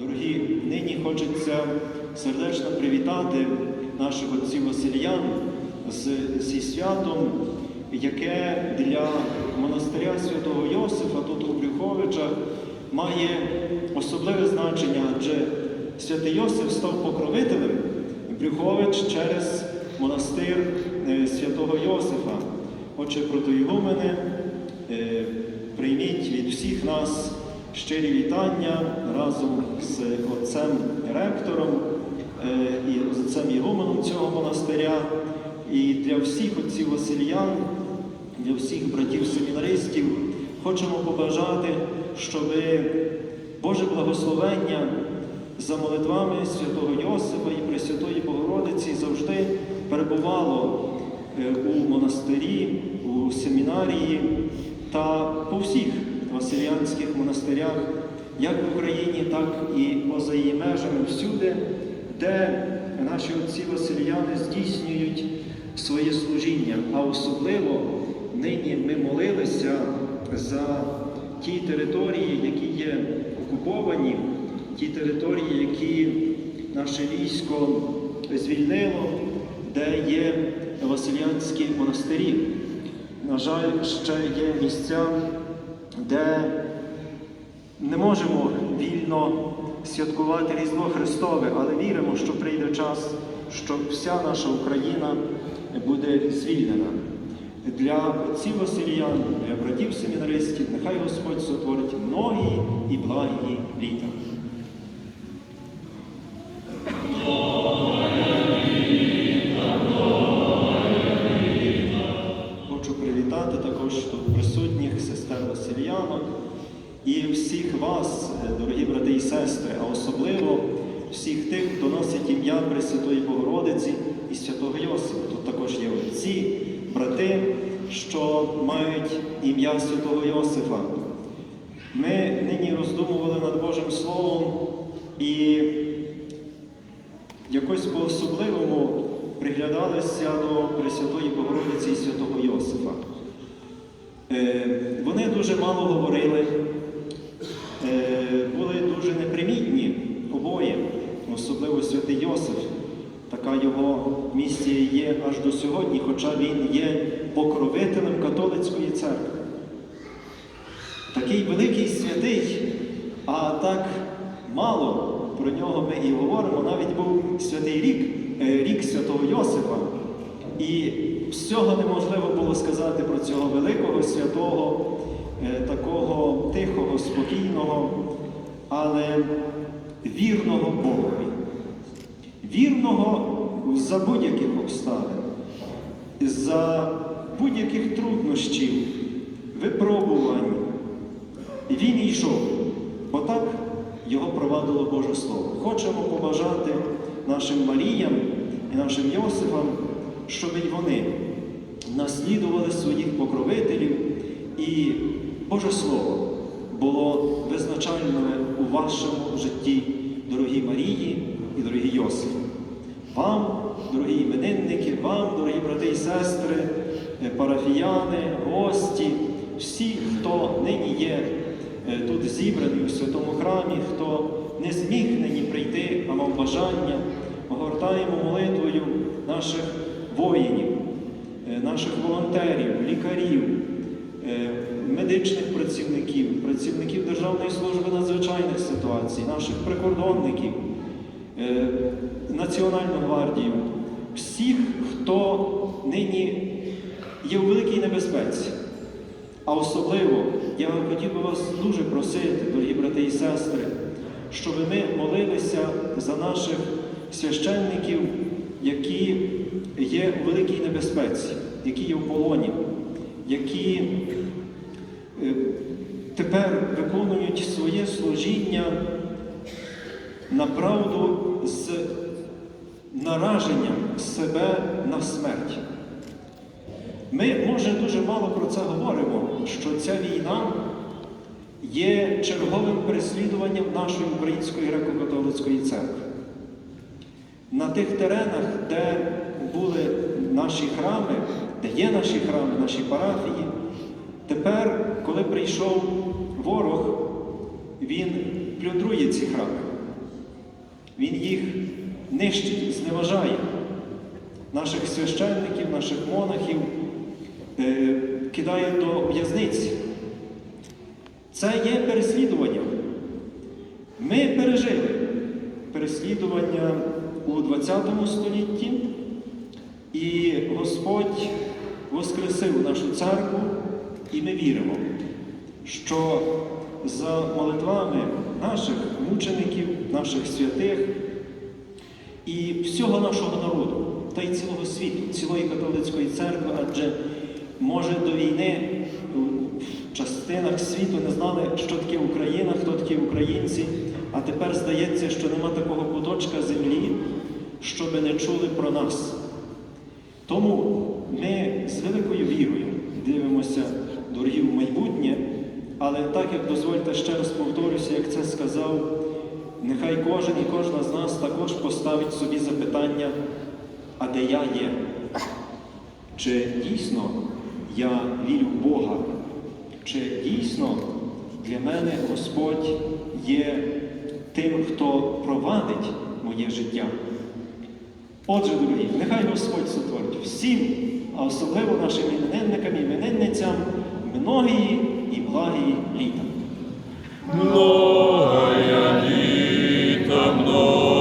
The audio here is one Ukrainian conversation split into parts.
Дорогі, нині хочеться сердечно привітати наших отців Васильян з, зі святом, яке для монастиря святого Йосифа тут у Брюховичах має особливе значення, адже святий Йосиф став покровителем Брюхович через монастир е, святого Йосифа. Отже, протоігумени, е, прийміть від всіх нас щирі вітання разом з отцем ректором е, і отцем Ігуменом цього монастиря. І для всіх отців Васильян, для всіх братів-семінаристів хочемо побажати, щоб Боже благословення за молитвами святого Йосифа і Пресвятої Богородиці завжди перебувало е, у монастирі, у семінарії та по всіх василянських монастирях, як в Україні, так і поза її межами всюди, де наші отці Васильяни здійснюють своє служіння. А особливо нині ми молилися за ті території, які є окуповані, ті території, які наше військо звільнило, де є Василянські монастирі. На жаль, ще є місця, де не можемо вільно святкувати Різдво Христове, але віримо, що прийде час, що вся наша Україна буде звільнена. Для отців Василіян, для братів семінаристів, нехай Господь сотворить многі і благі літа. Сестри, а особливо всіх тих, хто носить ім'я Пресвятої Богородиці і Святого Йосифа. Тут також є отці, брати, що мають ім'я Святого Йосифа. Ми нині роздумували над Божим Словом і якось по-особливому приглядалися до Пресвятої Богородиці і Святого Йосифа. Е, Вони дуже мало говорили, е, були дуже непримітні обоє, особливо святий Йосиф. Така його місія є аж до сьогодні, хоча він є покровителем католицької церкви. Такий великий святий, а так мало про нього ми і говоримо. Навіть був святий рік, е, рік святого Йосифа. І всього неможливо було сказати про цього великого святого, е, такого тихого, спокійного, але вірного Богові. Вірного за будь-яких обставин, за будь-яких труднощів, випробувань. Він йшов, бо так його провадило Боже Слово. Хочемо побажати нашим Маріям і нашим Йосифам, щоб вони наслідували своїх покровителів, і Боже Слово було визначальним у вашому житті, дорогі Марії і дорогі Йосифи. Вам, дорогі іменинники, вам, дорогі брати і сестри, е, парафіяни, гості, всі, хто нині є е, тут зібраний у святому храмі, хто не зміг нині прийти, а мав бажання, огортаємо молитвою наших воїнів, е, наших волонтерів, лікарів, медичних працівників, працівників Державної служби надзвичайних ситуацій, наших прикордонників. Е, Національну гвардію, всіх, хто нині є у великій небезпеці. А особливо я хотів би вас дуже просити, дорогі брати і сестри, щоб ми молилися за наших священників, які є у великій небезпеці, які є в полоні, які е, тепер виконують своє служіння на правду з нараженням себе на смерть. Ми, може, дуже мало про це говоримо, що ця війна є черговим переслідуванням нашої Української греко-католицької церкви. На тих теренах, де були наші храми, де є наші храми, наші парафії, тепер, коли прийшов ворог, він плюндрує ці храми. Він їх нищить, зневажає. Наших священників, наших монахів е, кидає до в'язниць. Це є переслідування. Ми пережили переслідування у ХХ столітті, і Господь воскресив нашу церкву, і ми віримо, що за молитвами наших мучеників, наших святих і всього нашого народу, та й цілого світу, цілої католицької церкви, адже може до війни в частинах світу не знали, що таке Україна, хто такі українці, а тепер здається, що нема такого куточка землі, щоби не чули про нас. Тому ми з великою вірою дивимося, дорогі, в майбутнє, але так як дозвольте ще раз повторюся, як це сказав, нехай кожен і кожна з нас також поставить собі запитання, а де я є? Чи дійсно я вірю в Бога? Чи дійсно для мене Господь є тим, хто провадить моє життя? Отже, дорогі, нехай Господь сотворить всім, а особливо нашим іменинникам і іменинницям, многії і благії літа. Многая літа, многая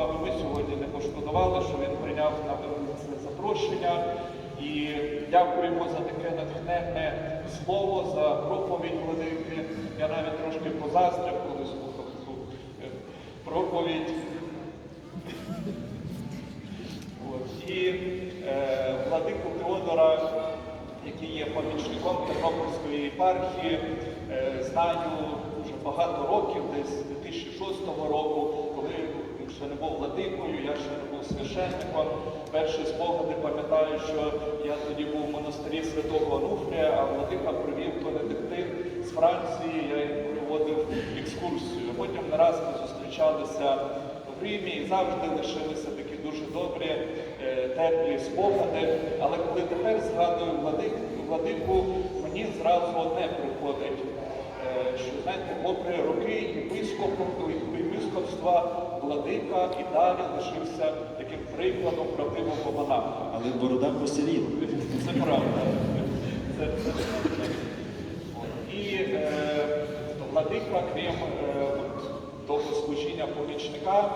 і ми сьогодні не пошкодували, що він прийняв на це запрошення. І дякуємо за таке натхненне слово, за проповідь владики. Я навіть трошки позаздрив, коли слухав цю е, проповідь. От. І е, владику Теодора, який є помічником Тернопільської єпархії, е, знаю вже багато років, десь з 2006 року, ще не був владикою, я ще не був священником. Перші спогади пам'ятаю, що я тоді був в монастирі святого Онуфрія, а владика привів бенедиктин з Франції, я проводив екскурсію. Потім не раз ми зустрічалися в Римі і завжди лишилися такі дуже добрі, е, теплі спогади. Але коли тепер згадую владику, владику мені зразу одне приходить. Е, що знаєте, попри роки єпископства, владика і далі лишився таким прикладом правдивого монаха. Але борода посивіла. Це правда. Це, це. От. І е, владика, крім е, того служіння помічника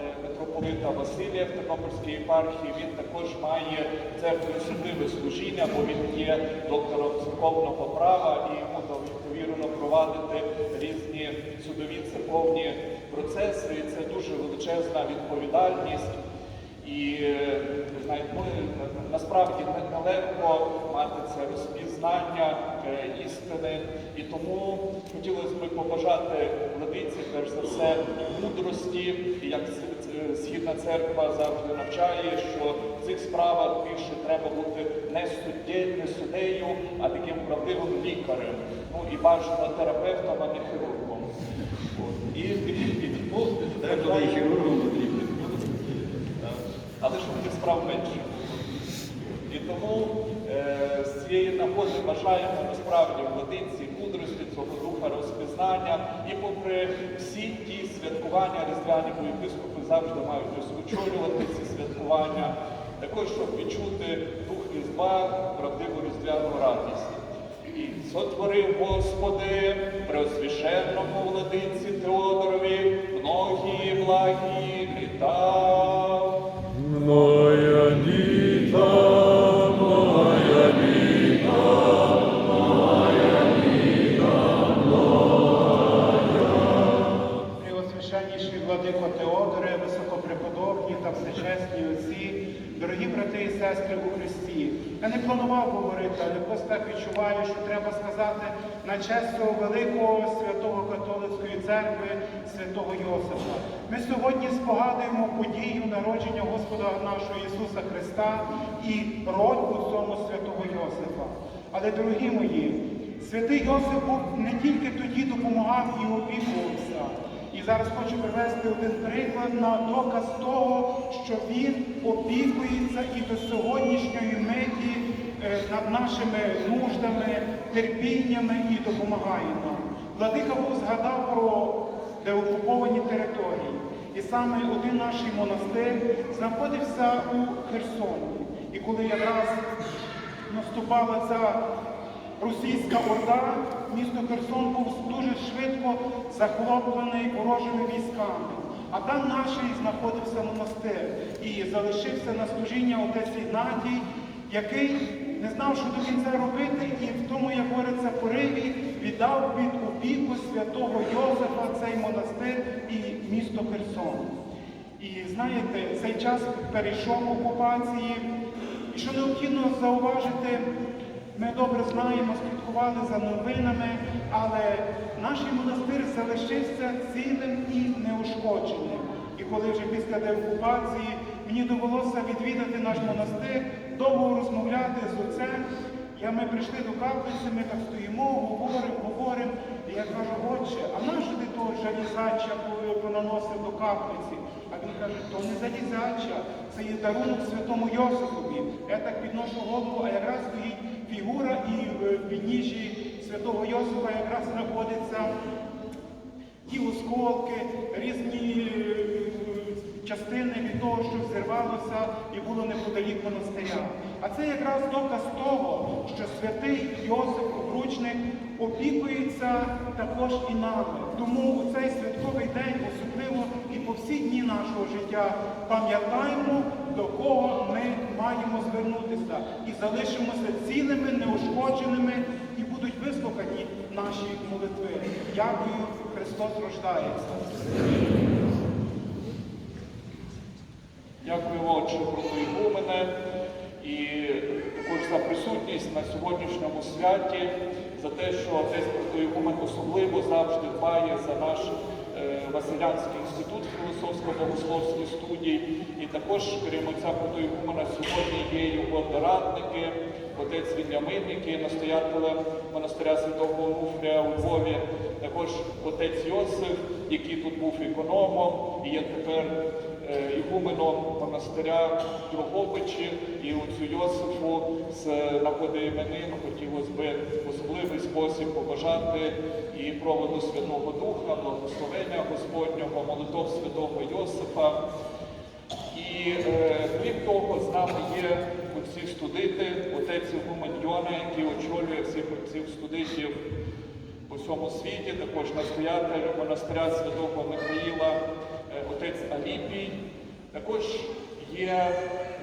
е, митрополита Василія в Тернопільській єпархії, він також має церкві особливе служіння, бо він є доктором церковного права і йому дав повірено провадити різні судові церковні процеси. Це дуже величезна відповідальність. І е, знаєте, ми насправді нелегко мати це розпізнання е, істини. І тому хотілося б побажати владиці, перш за все, мудрості, як с- е, церква завжди навчає, що в цих справах більше треба бути не суддєю, не суддею, а таким правдивим лікарем. Ну і бажано терапевтом, а не хірургом. От. І, і Деколи і хірургом потрібно. але ж таких справ менше. І тому е, з цієї нагоди бажаємо насправді владиці мудрості цього духа розпізнання. І попри всі ті святкування різдвяні, бо єпископи завжди мають ось очолювати ці святкування, також щоб відчути дух Різдва, правдиву різдвяну радість. Сотворив Господи, преосвященному владиці Теодорові, многі благі літа. Моя брати і сестри у Христі. Я не планував говорити, але просто так відчуваю, що треба сказати на честь великого святого католицької церкви, святого Йосифа. Ми сьогодні спогадуємо подію народження Господа нашого Ісуса Христа і роль у цьому святого Йосифа. Але, дорогі мої, святий Йосиф не тільки тоді допомагав і опікувався. Зараз хочу привести один приклад на доказ того, що він опікується і до сьогоднішньої миті е, над нашими нуждами, терпіннями і допомагає нам. Владика Бог згадав про деокуповані території. І саме один наш монастир знаходився у Херсоні. І коли якраз наступала ця російська орда, місто Херсон був дуже швидко захоплений ворожими військами. А там наш знаходився монастир і залишився на служіння отець Ігнатій, який не знав, що до кінця робити, і в тому, як говориться, пориві віддав під опіку святого Йозефа цей монастир і місто Херсон. І знаєте, цей час перейшов окупації. І що необхідно зауважити, ми добре знаємо, слідкували за новинами, але наш монастир залишився цілим і неушкодженим. І коли вже після деокупації мені довелося відвідати наш монастир, довго розмовляти з отцем, я, ми прийшли до каплиці, ми так стоїмо, говоримо, говоримо. Я кажу, отче, а нащо ти того жалізача понаносив до каплиці? А він каже, то не залізача, це є дарунок святому Йосифові. Я так підношу голову, а якраз стоїть фігура, і в підніжжі святого Йосифа якраз знаходиться ті осколки, різні е, частини від того, що взірвалося і було неподалік монастиря. А це якраз доказ того, що святий Йосип Обручник опікується також і нами. Тому у цей святковий день, особливо і по всі дні нашого життя, пам'ятаємо, до кого ми маємо звернутися і залишимося цілими, неушкодженими і будуть вислухані наші молитви. Дякую, Христос рождається. Дякую Отче Протоігумене і також за присутність на сьогоднішньому святі, за те, що отець Протоігумен особливо завжди дбає за наш Василянський інститут філософсько-богословський студій. І також, крім отця Протоігумена, сьогодні є його дорадники, отець Вільямин, який є настоятелем монастиря Святого Онуфрія у Львові, також отець Йосиф, який тут був економом і є тепер е, ігуменом монастиря Дрогобичі і отцю Йосифу з нагоди іменин хотілося би в особливий спосіб побажати і проводу Святого Духа, благословення Господнього, молитов Святого Йосифа. І е, крім того, з нами є отці студити, отець Ігумен Йона, який очолює всіх отців студитів у всьому світі, також настоятель монастиря Святого Михаїла, е, отець Аліпій. Також є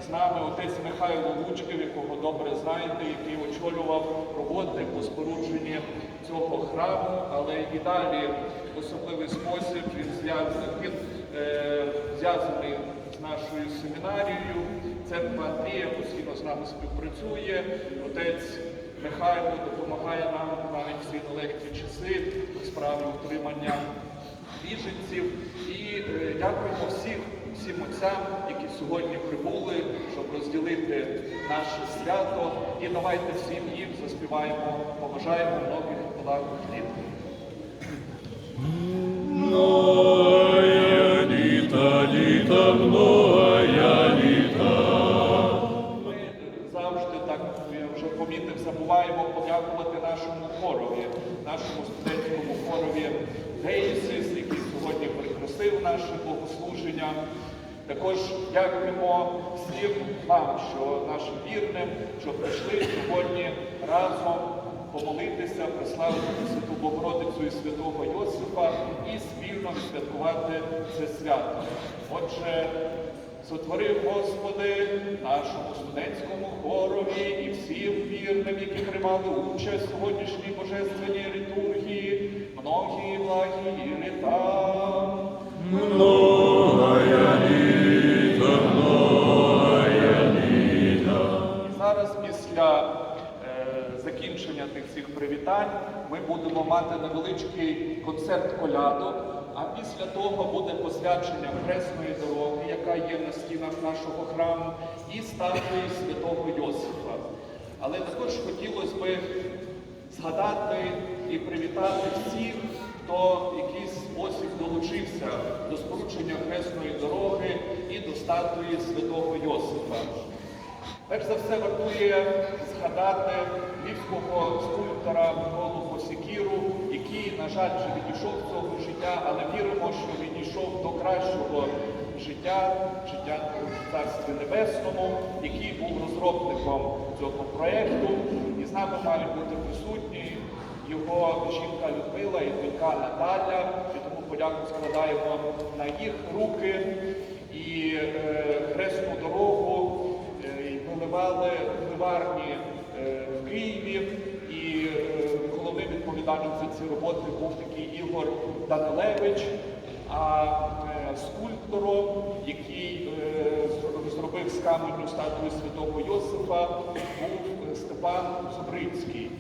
з нами отець Михайло Лучків, якого добре знаєте, який очолював роботи по спорудженні цього храму, але і далі в особливий спосіб він е, зв'язаний з нашою семінарією. Церква Андрія постійно з нами співпрацює. Отець Михайло допомагає нам навіть ці нелегкі часи у справі утримання біженців. І е, дякуємо всіх, всім отцям, які сьогодні прибули, щоб розділити наше свято. І давайте всім їм заспіваємо, побажаємо многих благ літ. Многая літа, літа, многая літа. Ми завжди так, я вже помітив, забуваємо подякувати нашому хорові, нашому студентському хорові Гейсис, який сьогодні прикрасив наше богослуження. Також дякуємо всім вам, що нашим вірним, що прийшли сьогодні разом помолитися, прославити Святу Богородицю і святого Йосифа і спільно святкувати це свято. Отже, Сотворив, Господи, нашому студентському хорові і всім вірним, які приймали участь в сьогоднішній божественній літургії, многі благі літа. Многая літа, многая літа. І зараз, після закінчення тих всіх привітань, ми будемо мати невеличкий концерт колядок. А після того буде посвячення хресної дороги, яка є на стінах нашого храму, і статуї святого Йосифа. Але також хотілося би згадати і привітати всіх, хто в якийсь спосіб долучився до спорудження хресної дороги і до статуї святого Йосифа. Перш за все вартує згадати львівського скульптора Миколу Косікіру, який, на жаль, вже відійшов з цього життя, але віримо, що відійшов до кращого життя, життя в Царстві Небесному, який був розробником цього проєкту. І з нами мають бути присутні його жінка Людмила і донька Наталя. І тому подяку складаємо на їх руки і е, хресну дорогу е, і проливали в ливарні е, в Києві. І е, головним відповідальним за ці роботи був такий Ігор Данилевич. А е, скульптором, який е, зробив з каменю статую святого Йосифа, був е, Степан Зубринський.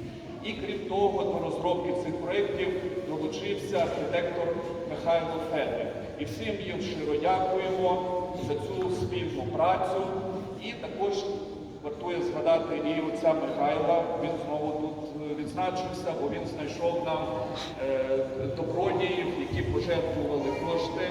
І крім того, до розробки цих проєктів долучився архітектор Михайло Федик. І всім їм щиро дякуємо за цю спільну працю. І також вартує згадати і отця Михайла. Він знову тут е, відзначився, бо він знайшов нам е, добродіїв, які пожертвували кошти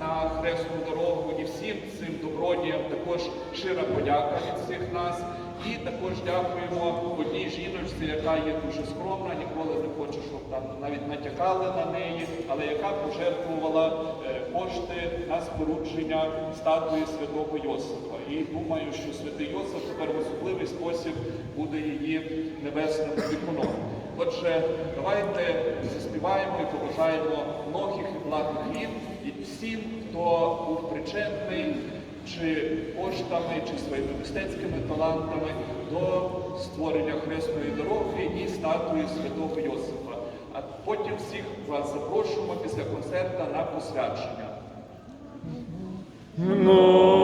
на хресну дорогу. І всім цим добродіям також щира подяка від всіх нас. І також дякуємо одній жіночці, яка є дуже скромна, ніколи не хоче, щоб там навіть натякали на неї, але яка пожертвувала е, кошти на спорудження статуї святого Йосифа. І думаю, що святий Йосиф тепер в особливий спосіб буде її небесним опікуном. Отже, давайте заспіваємо і побажаємо многих і благих літ і всім, хто був причетний чи коштами, чи своїми мистецькими талантами до створення хресної дороги і статуї святого Йосифа. А потім всіх вас запрошуємо після концерту на посвячення. Многая